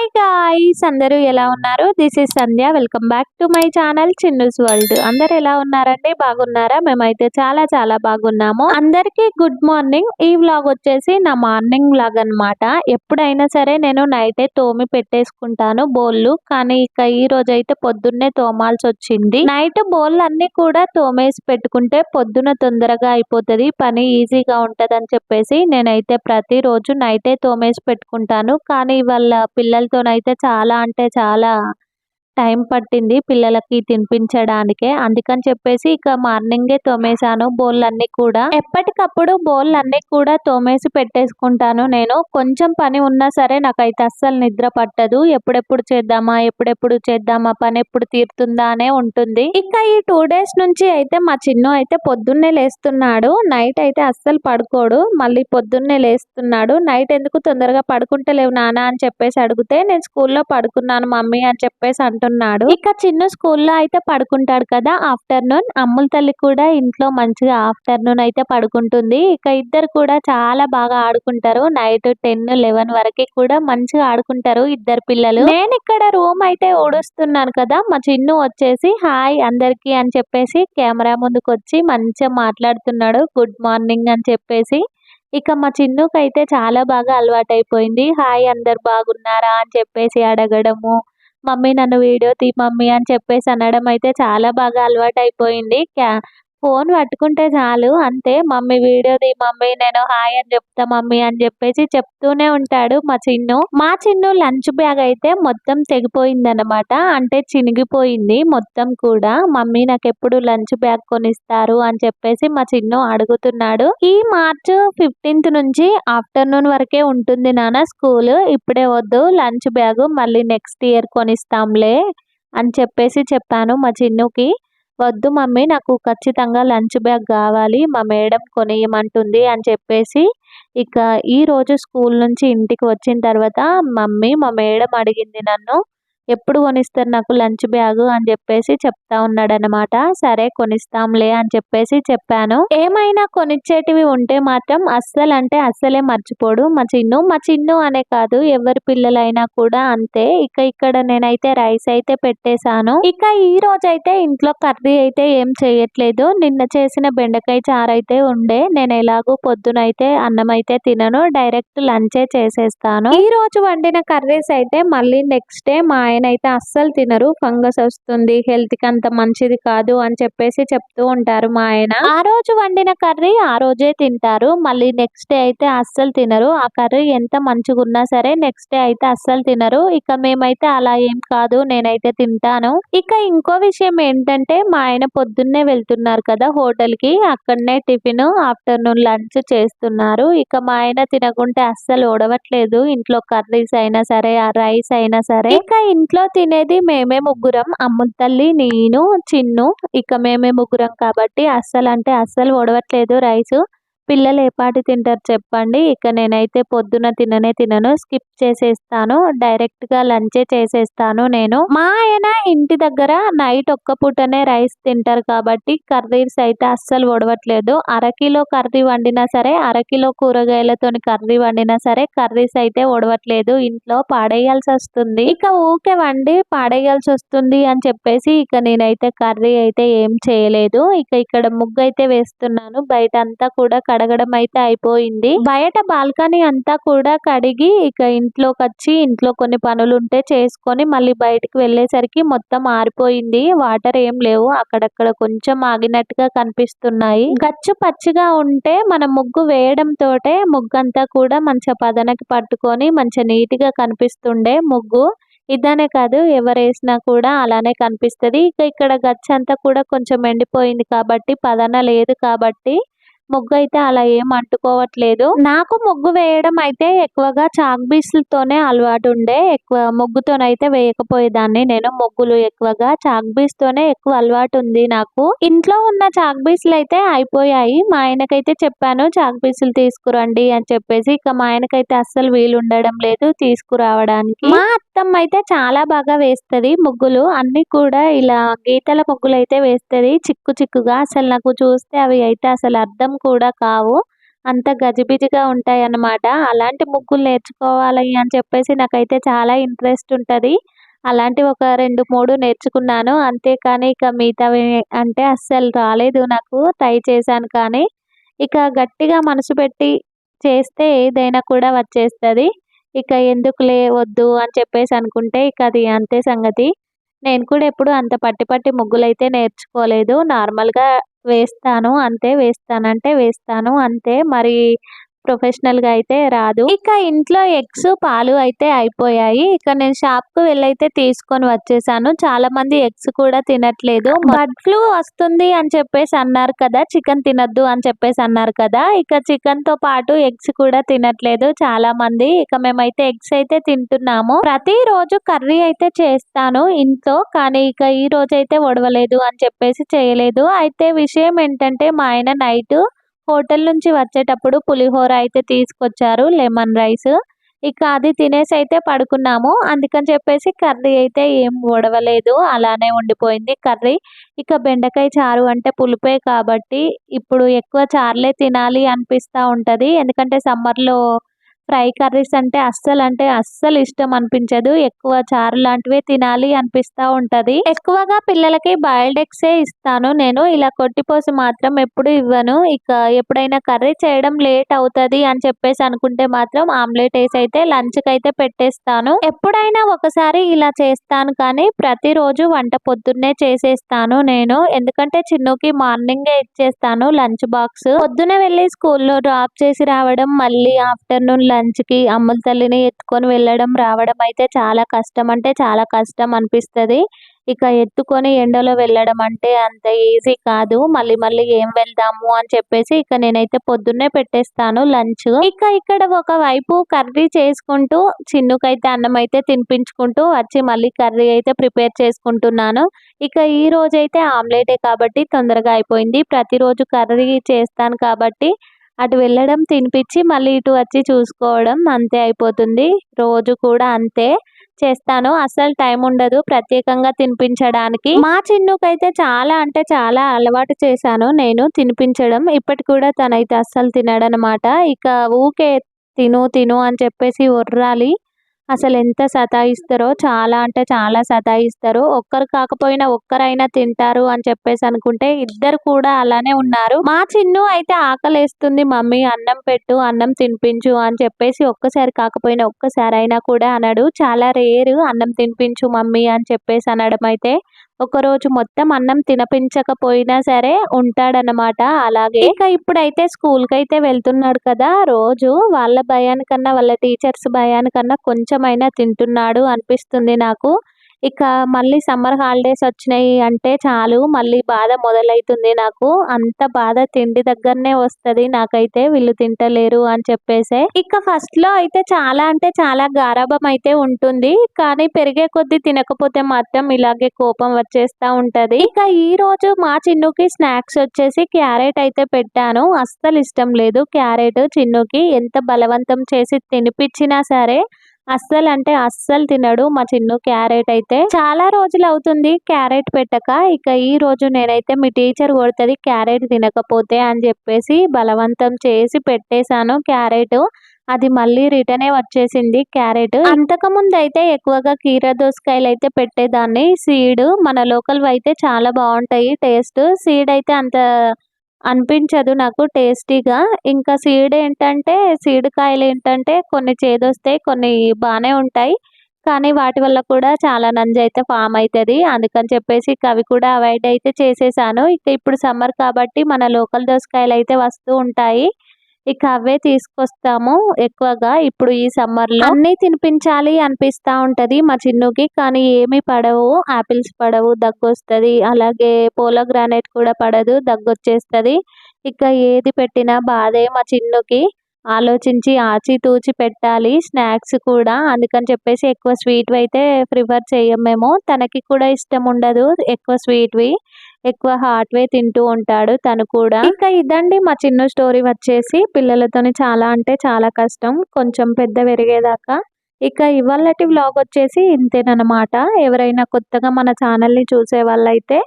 Hi guys అందరూ ఎలా ఉన్నారు? This is Sandhya welcome back to my channel Chinnu's world అందరు ఎలా ఉన్నారండి? బాగున్నారా? మేమైతే చాలా చాలా బాగున్నాము. అందరికీ గుడ్ మార్నింగ్ ఈ వ్లాగ్ వచ్చేసి నా మార్నింగ్ వ్లాగ్ అన్నమాట. ఎప్పుడైనా సరే నేను నైటే తోమి పెట్టేసుకుంటాను బోళ్ళు కానీ ఇక ఈ రోజు అయితే పొద్దున్నే తోమాల్సి వచ్చింది. నైట్ బోళ్ళు అన్ని కూడా తోమేసి పెట్టుకుంటే పొద్దున తొందరగా అయిపోతుంది. పని ఈజీగా ఉంటది చెప్పేసి నేనైతే ప్రతిరోజు నైటే తోమేసి పెట్టుకుంటాను. కానీ వాళ్ళ తోనైతే చాలా అంటే చాలా టైం పట్టింది పిల్లలకి తినిపించడానికే. అందుకని చెప్పేసి ఇక మార్నింగే తోమేశాను బోళ్ళన్నీ కూడా. ఎప్పటికప్పుడు బోళ్ళన్నీ కూడా తోమేసి పెట్టేసుకుంటాను నేను. కొంచెం పని ఉన్నా సరే నాకైతే అస్సలు నిద్ర పట్టదు. ఎప్పుడెప్పుడు చేద్దామా ఎప్పుడెప్పుడు చేద్దామా పని ఎప్పుడు తీరుతుందా అనే ఉంటుంది. ఇక ఈ టూ డేస్ నుంచి అయితే మా చిన్ను అయితే పొద్దున్నే లేస్తున్నాడు. నైట్ అయితే అస్సలు పడుకోడు. మళ్ళీ పొద్దున్నే లేస్తున్నాడు. నైట్ ఎందుకు తొందరగా పడుకుంటలేవు నానా అని చెప్పేసి అడిగితే నేను స్కూల్లో పడుకున్నాను మమ్మీ అని చెప్పేసి అంటున్నాడు ఇక చిన్న స్కూల్లో అయితే పడుకుంటాడు కదా ఆఫ్టర్నూన్. అమ్ముల తల్లి కూడా ఇంట్లో మంచిగా ఆఫ్టర్నూన్ అయితే పడుకుంటుంది. ఇక ఇద్దరు కూడా చాలా బాగా ఆడుకుంటారు. నైట్ టెన్ లెవెన్ వరకు కూడా మంచిగా ఆడుకుంటారు ఇద్దరు పిల్లలు. నేను ఇక్కడ రూమ్ అయితే ఊడుస్తున్నాను కదా మా చిన్ను వచ్చేసి హాయ్ అందరికి అని చెప్పేసి కెమెరా ముందుకు వచ్చి మంచిగా మాట్లాడుతున్నాడు. గుడ్ మార్నింగ్ అని చెప్పేసి. ఇక మా చిన్నుకైతే చాలా బాగా అలవాటైపోయింది. హాయ్ అందరు బాగున్నారా అని చెప్పేసి అడగడము. మమ్మీ నన్ను వీడియో తీ మమ్మీ అని చెప్పేసి అనడం అయితే చాలా బాగా అలవాటు అయిపోయింది క్యా ఫోన్ పట్టుకుంటే చాలు. అంతే. మమ్మీ వీడియోది మమ్మీ నేను హాయ్ అని చెప్తా మమ్మీ అని చెప్పేసి చెప్తూనే ఉంటాడు మా చిన్ను. మా చిన్ను లంచ్ బ్యాగ్ అయితే మొత్తం తెగిపోయింది అనమాట అంటే చినిగిపోయింది మొత్తం కూడా. మమ్మీ నాకు ఎప్పుడు లంచ్ బ్యాగ్ కొనిస్తారు అని చెప్పేసి మా చిన్ను అడుగుతున్నాడు. ఈ మార్చ్ ఫిఫ్టీన్త్ నుంచి ఆఫ్టర్నూన్ వరకే ఉంటుంది నాన్న స్కూల్. ఇప్పుడే వద్దు లంచ్ బ్యాగ్ మళ్ళీ నెక్స్ట్ ఇయర్ కొనిస్తాంలే అని చెప్పేసి చెప్పాను మా చిన్నుకి. వద్దు మమ్మీ నాకు ఖచ్చితంగా లంచ్ బ్యాగ్ కావాలి మా మేడం కొనియమంటుంది అని చెప్పేసి ఇక ఈరోజు స్కూల్ నుంచి ఇంటికి వచ్చిన తర్వాత మమ్మీ మా మేడం అడిగింది నన్ను ఎప్పుడు కొనిస్తారు నాకు లంచ్ బ్యాగ్ అని చెప్పేసి చెప్తా ఉన్నాడు అనమాట సరే కొనిస్తాంలే అని చెప్పేసి చెప్పాను. ఏమైనా కొనిచ్చేటివి ఉంటే మాత్రం అస్సలు అంటే అస్సలే మర్చిపోడు. మా చిన్ను మా చిన్ను అనే కాదు ఎవరి పిల్లలైనా కూడా అంతే. ఇక ఇక్కడ నేనైతే రైస్ అయితే పెట్టేశాను. ఇక ఈ రోజు అయితే ఇంట్లో కర్రీ అయితే ఏం చేయట్లేదు. నిన్న చేసిన బెండకాయ చారు అయితే ఉండే. నేను ఎలాగో పొద్దునైతే అన్నం అయితే తినను. డైరెక్ట్ లంచే చేసేస్తాను. ఈ రోజు వండిన కర్రీస్ అయితే మళ్ళీ నెక్స్ట్ డే మా ఆయన అయితే అస్సలు తినరు. ఫంగస్ వస్తుంది. హెల్త్కి అంత మంచిది కాదు అని చెప్పేసి చెప్తూ ఉంటారు మా ఆయన. ఆ రోజు వండిన కర్రీ ఆ రోజే తింటారు. మళ్ళీ నెక్స్ట్ డే అయితే అస్సలు తినరు. ఆ కర్రీ ఎంత మంచిగా ఉన్నా సరే నెక్స్ట్ డే అయితే అస్సలు తినరు. ఇక మేమైతే అలా ఏం కాదు. నేనైతే తింటాను. ఇక ఇంకో విషయం ఏంటంటే మా ఆయన పొద్దున్నే వెళ్తున్నారు కదా హోటల్కి అక్కడనే టిఫిన్ ఆఫ్టర్నూన్ లంచ్ చేస్తున్నారు. ఇక మా ఆయన తినకుంటే అస్సలు ఓడవట్లేదు. ఇంట్లో కర్రీస్ అయినా సరే ఆ రైస్ అయినా సరే. ఇక ఇంట్లో తినేది మేమే ముగ్గురం. అమ్మ తల్లి నేను చిన్ను. ఇక మేమే ముగ్గురం కాబట్టి అస్సలు అంటే అస్సలు ఒడవట్లేదు రైస్. పిల్లలు ఏ పాటి తింటారు చెప్పండి. ఇక నేనైతే పొద్దున తిననే తినను. స్కిప్ చేసేస్తాను. డైరెక్ట్గా లంచే చేసేస్తాను నేను. మా ఆయన ఇంటి దగ్గర నైట్ ఒక్క పూటనే రైస్ తింటారు కాబట్టి కర్రీస్ అయితే అస్సలు ఒడవట్లేదు అరకిలో కర్రీ వండినా సరే అరకిలో కూరగాయలతోని కర్రీ వండినా సరే కర్రీస్ అయితే ఒడవట్లేదు ఇంట్లో పాడేయాల్సి వస్తుంది. ఇక ఊకే వండి పాడేయాల్సి వస్తుంది అని చెప్పేసి ఇక నేనైతే కర్రీ అయితే ఏం చేయలేదు. ఇక ఇక్కడ ముగ్గు అయితే వేస్తున్నాను. బయట అంతా కూడా కడగడం అయితే అయిపోయింది. బయట బాల్కనీ అంతా కూడా కడిగి ఇక ఇంట్లోకి వచ్చి ఇంట్లో కొన్ని పనులు ఉంటే చేసుకొని మళ్ళీ బయటకు వెళ్ళేసరికి మొత్తం ఆరిపోయింది. వాటర్ ఏం లేవు. అక్కడక్కడ కొంచెం ఆగినట్టుగా కనిపిస్తున్నాయి. గచ్చు పచ్చిగా ఉంటే మనం ముగ్గు వేయడం తోటే ముగ్గు అంతా కూడా మంచిగా పదనకి పట్టుకొని మంచిగా నీట్గా కనిపిస్తుండే ముగ్గు. ఇదనే కాదు ఎవరు వేసినా కూడా అలానే కనిపిస్తది. ఇక ఇక్కడ గచ్చు అంతా కూడా కొంచెం ఎండిపోయింది కాబట్టి పదన లేదు కాబట్టి ముగ్గు అయితే అలా ఏం అంటుకోవట్లేదు. నాకు ముగ్గు వేయడం అయితే ఎక్కువగా చాక్ బీస్లతోనే అలవాటు ఉండే ఎక్కువ ముగ్గుతోనైతే వేయకపోయేదాన్ని. నేను ముగ్గులు ఎక్కువగా చాక్ తోనే ఎక్కువ అలవాటు ఉంది నాకు. ఇంట్లో ఉన్న చాక్బీస్లు అయితే అయిపోయాయి. మా ఆయనకైతే చెప్పాను చాక్పీస్లు తీసుకురండి అని చెప్పేసి. ఇక మా ఆయనకైతే అస్సలు వీలు ఉండడం లేదు తీసుకురావడానికి. మా అత్తమ్మ అయితే చాలా బాగా వేస్తుంది ముగ్గులు. అన్ని కూడా ఇలా గీతల ముగ్గులు అయితే వేస్తుంది. చిక్కు చిక్కుగా. అసలు నాకు చూస్తే అవి అయితే అసలు అర్థం కూడా కావు. అంత గజిబిజిగా ఉంటాయి అన్నమాట అలాంటి ముగ్గులు నేర్చుకోవాలి అని చెప్పేసి నాకైతే చాలా ఇంట్రెస్ట్ ఉంటుంది. అలాంటి ఒక రెండు మూడు నేర్చుకున్నాను. అంతేకాని ఇక మిగతావి అంటే అస్సలు రాలేదు నాకు. ట్రై చేశాను కానీ ఇక గట్టిగా మనసు పెట్టి చేస్తే ఏదైనా కూడా వచ్చేస్తుంది. ఇక ఎందుకులే వద్దు అని చెప్పేసి అనుకుంటే ఇక అది అంతే సంగతి. నేను కూడా ఎప్పుడు అంత పట్టి పట్టి ముగ్గులు అయితే నేర్చుకోలేదు. నార్మల్గా వేస్తాను అంతే వేస్తానంటే వేస్తాను అంతే. మరి ప్రొఫెషనల్గా అయితే రాదు. ఇక ఇంట్లో ఎగ్స్ పాలు అయితే అయిపోయాయి. ఇక నేను షాప్కు వెళ్ళైతే తీసుకొని వచ్చేసాను. చాలా మంది ఎగ్స్ కూడా తినట్లేదు. బర్డ్ ఫ్లూ వస్తుంది అని చెప్పేసి అన్నారు కదా చికెన్ తినద్దు అని చెప్పేసి అన్నారు కదా ఇక చికెన్తో పాటు ఎగ్స్ కూడా తినట్లేదు చాలా మంది ఇక మేమైతే ఎగ్స్ అయితే తింటున్నాము. ప్రతి రోజు కర్రీ అయితే చేస్తాను ఇంట్లో కానీ ఇక ఈ రోజు అయితే వడవలేదు అని చెప్పేసి చేయలేదు. అయితే విషయం ఏంటంటే మా ఆయన నైట్ హోటల్ నుంచి వచ్చేటప్పుడు పులిహోర అయితే తీసుకొచ్చారు లెమన్ రైస్. ఇక అది తినేసి అయితే పడుకున్నాము. అందుకని చెప్పేసి కర్రీ అయితే ఏం వడవలేదు అలానే ఉండిపోయింది కర్రీ. ఇక బెండకాయ చారు అంటే పులిపే కాబట్టి ఇప్పుడు ఎక్కువ చారులే తినాలి అనిపిస్తూ ఉంటుంది. ఎందుకంటే సమ్మర్లో ఫ్రై కర్రీస్ అంటే అస్సలు అంటే అస్సలు ఇష్టం అనిపించదు. ఎక్కువ చారు లాంటివే తినాలి అనిపిస్తూ ఉంటది. ఎక్కువగా పిల్లలకి బాయిల్డ్ ఎగ్సే ఇస్తాను నేను. ఇలా కొట్టిపోసి మాత్రం ఎప్పుడు ఇవ్వను. ఇక ఎప్పుడైనా కర్రీ చేయడం లేట్ అవుతుంది అని చెప్పేసి అనుకుంటే మాత్రం ఆమ్లెట్ వేసి అయితే లంచ్కి అయితే పెట్టేస్తాను. ఎప్పుడైనా ఒకసారి ఇలా చేస్తాను కానీ ప్రతిరోజు వంట పొద్దున్నే చేసేస్తాను నేను. ఎందుకంటే చిన్నుకి మార్నింగే ఇచ్చేస్తాను లంచ్ బాక్స్ పొద్దున వెళ్ళి స్కూల్లో డ్రాప్ చేసి రావడం మళ్ళీ ఆఫ్టర్నూన్ లంచ్ అమ్ముల తల్లిని ఎత్తుకొని వెళ్ళడం రావడం అయితే చాలా కష్టం. అంటే చాలా కష్టం అనిపిస్తుంది. ఇక ఎత్తుకొని ఎండలో వెళ్ళడం అంటే అంత ఈజీ కాదు. మళ్ళీ మళ్ళీ ఏం వెళ్దాము అని చెప్పేసి ఇక నేనైతే పొద్దున్నే పెట్టేస్తాను లంచ్. ఇక ఇక్కడ ఒక వైపు కర్రీ చేసుకుంటూ చిన్నుకైతే అన్నం అయితే తినిపించుకుంటూ వచ్చి మళ్ళీ కర్రీ అయితే ప్రిపేర్ చేసుకుంటున్నాను. ఇక ఈ రోజైతే ఆమ్లెటే కాబట్టి తొందరగా అయిపోయింది. ప్రతిరోజు కర్రీ చేస్తాను కాబట్టి అటు వెళ్ళడం తినిపించి మళ్ళీ ఇటు వచ్చి చూసుకోవడం అంతే అయిపోతుంది. రోజు కూడా అంతే చేస్తాను. అసలు టైం ఉండదు ప్రత్యేకంగా తినిపించడానికి. మా చిన్నుకైతే చాలా అంటే చాలా అలవాటు చేశాను నేను తినిపించడం. ఇప్పటి కూడా తనైతే అస్సలు తినడనమాట. ఇక ఊకే తిను తిను అని చెప్పేసి ఒర్రాలి. అసలు ఎంత సతాయిస్తారో చాలా అంటే చాలా సతాయిస్తారు. ఒక్కరు కాకపోయినా ఒక్కరైనా తింటారు అని చెప్పేసి అనుకుంటే ఇద్దరు కూడా అలానే ఉన్నారు. మా చిన్ను అయితే ఆకలేస్తుంది మమ్మీ అన్నం పెట్టు అన్నం తినిపించు అని చెప్పేసి ఒక్కసారి కాకపోయినా ఒక్కసారి అయినా కూడా అనడు. చాలా రేరు అన్నం తినిపించు మమ్మీ అని చెప్పేసి అనడం అయితే ఒకరోజు మొత్తం అన్నం తినపించకపోయినా సరే ఉంటాడనమాట అలాగే ఇక ఇప్పుడైతే స్కూల్కి అయితే వెళ్తున్నాడు కదా రోజు వాళ్ళ భయానికన్నా వాళ్ళ టీచర్స్ భయానికన్నా కొంచెమైనా తింటున్నాడు అనిపిస్తుంది నాకు. ఇక మళ్ళీ సమ్మర్ హాలిడేస్ వచ్చినాయి అంటే చాలు. మళ్ళీ బాధ మొదలవుతుంది నాకు. అంత బాధ తిండి దగ్గరనే వస్తుంది. నాకైతే వీళ్ళు తింటలేరు అని చెప్పేసే. ఇక ఫస్ట్లో అయితే చాలా అంటే చాలా గారాభం అయితే ఉంటుంది. కానీ పెరిగే కొద్దీ తినకపోతే మాత్రం ఇలాగే కోపం వచ్చేస్తా ఉంటది. ఇక ఈ రోజు మా చిన్నుకి స్నాక్స్ వచ్చేసి క్యారెట్ అయితే పెట్టాను. అస్సలు ఇష్టం లేదు క్యారెట్. చిన్నుకి ఎంత బలవంతం చేసి తినిపించినా సరే అస్సలు అంటే అస్సలు తినడు మా చిన్ను క్యారెట్ అయితే. చాలా రోజులు అవుతుంది క్యారెట్ పెట్టక. ఇక ఈ రోజు నేనైతే మీ టీచర్ కొడుతుంది క్యారెట్ తినకపోతే అని చెప్పేసి బలవంతం చేసి పెట్టేశాను క్యారెట్. అది మళ్ళీ రిటర్నే వచ్చేసింది క్యారెట్. అంతకు ముందు అయితే ఎక్కువగా కీర దోసకాయలు అయితే పెట్టేదాన్ని. సీడ్ మన లోకల్ అయితే చాలా బాగుంటాయి. టేస్ట్ సీడ్ అయితే అంత అనిపించదు నాకు టేస్టీగా. ఇంకా సీడ్ ఏంటంటే సీడ్ కాయలు ఏంటంటే కొన్ని చేదొస్తాయి కొన్ని బాగానే ఉంటాయి. కానీ వాటి వల్ల కూడా చాలా నంజు అయితే ఫామ్ అవుతుంది అందుకని చెప్పేసి ఇక అవి కూడా అవాయిడ్ అయితే చేసేసాను. ఇక ఇప్పుడు సమ్మర్ కాబట్టి మన లోకల్ దోసకాయలు అయితే వస్తూ ఉంటాయి. ఇక అవే తీసుకొస్తాము ఎక్కువగా. ఇప్పుడు ఈ సమ్మర్లో అన్నీ తినిపించాలి అనిపిస్తూ ఉంటుంది మా చిన్నుకి కానీ ఏమి పడవు. ఆపిల్స్ పడవు దగ్గు వస్తుంది. అలాగే పోలో గ్రానైట్ కూడా పడదు దగ్గు వచ్చేస్తుంది. ఇక ఏది పెట్టినా బాధే మా చిన్నుకి. ఆలోచించి ఆచితూచి పెట్టాలి స్నాక్స్ కూడా. అందుకని చెప్పేసి ఎక్కువ స్వీట్ అయితే ప్రిఫర్ చేయం మేము. తనకి కూడా ఇష్టం ఉండదు ఎక్కువ స్వీట్వి. ఎక్కువ హాట్వే తింటూ ఉంటాడు. తను కూడా. ఇంకా ఇదండి మా చిన్న స్టోరీ వచ్చేసి పిల్లలతోని చాలా అంటే చాలా కష్టం. కొంచెం పెద్ద పెరిగేదాకా. ఇక ఇవాళటి వ్లాగ్ వచ్చేసి ఇంతేనమాట ఎవరైనా కొత్తగా మన ఛానల్ని చూసే వాళ్ళైతే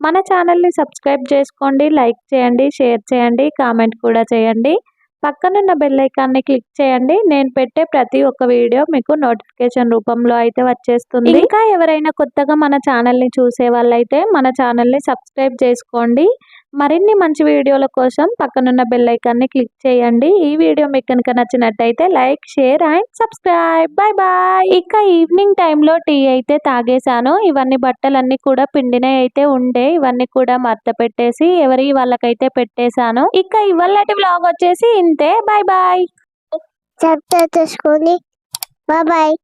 మన ఛానల్ని సబ్స్క్రైబ్ చేసుకోండి లైక్ చేయండి షేర్ చేయండి కామెంట్ కూడా చేయండి. పక్కనున్న బెల్లైకాన్ని క్లిక్ చేయండి. నేను పెట్టే ప్రతి ఒక్క వీడియో మీకు నోటిఫికేషన్ రూపంలో అయితే వచ్చేస్తుంది. ఇంకా ఎవరైనా కొత్తగా మన ఛానల్ని చూసే వాళ్ళైతే మన ఛానల్ని సబ్స్క్రైబ్ చేసుకోండి. మరిన్ని మంచి వీడియోల కోసం పక్కనున్న బెల్ ఐకాన్ని క్లిక్ చేయండి. ఈ వీడియో మీకు కనుక నచ్చినట్టయితే like share and subscribe bye bye ఇక ఈవినింగ్ టైంలో టీ అయితే తాగేశాను. ఇవన్నీ బట్టలన్నీ కూడా పిండినే అయితే ఉండే. ఇవన్నీ కూడా మర్త పెట్టేసి ఎవరి వాళ్ళకైతే పెట్టేశాను. ఇక ఇవాళటి వ్లాగ్ వచ్చేసి ఇంతే. బాయ్ బాయ్ సబ్స్క్రైబ్ చేసుకొని బాయ్ బాయ్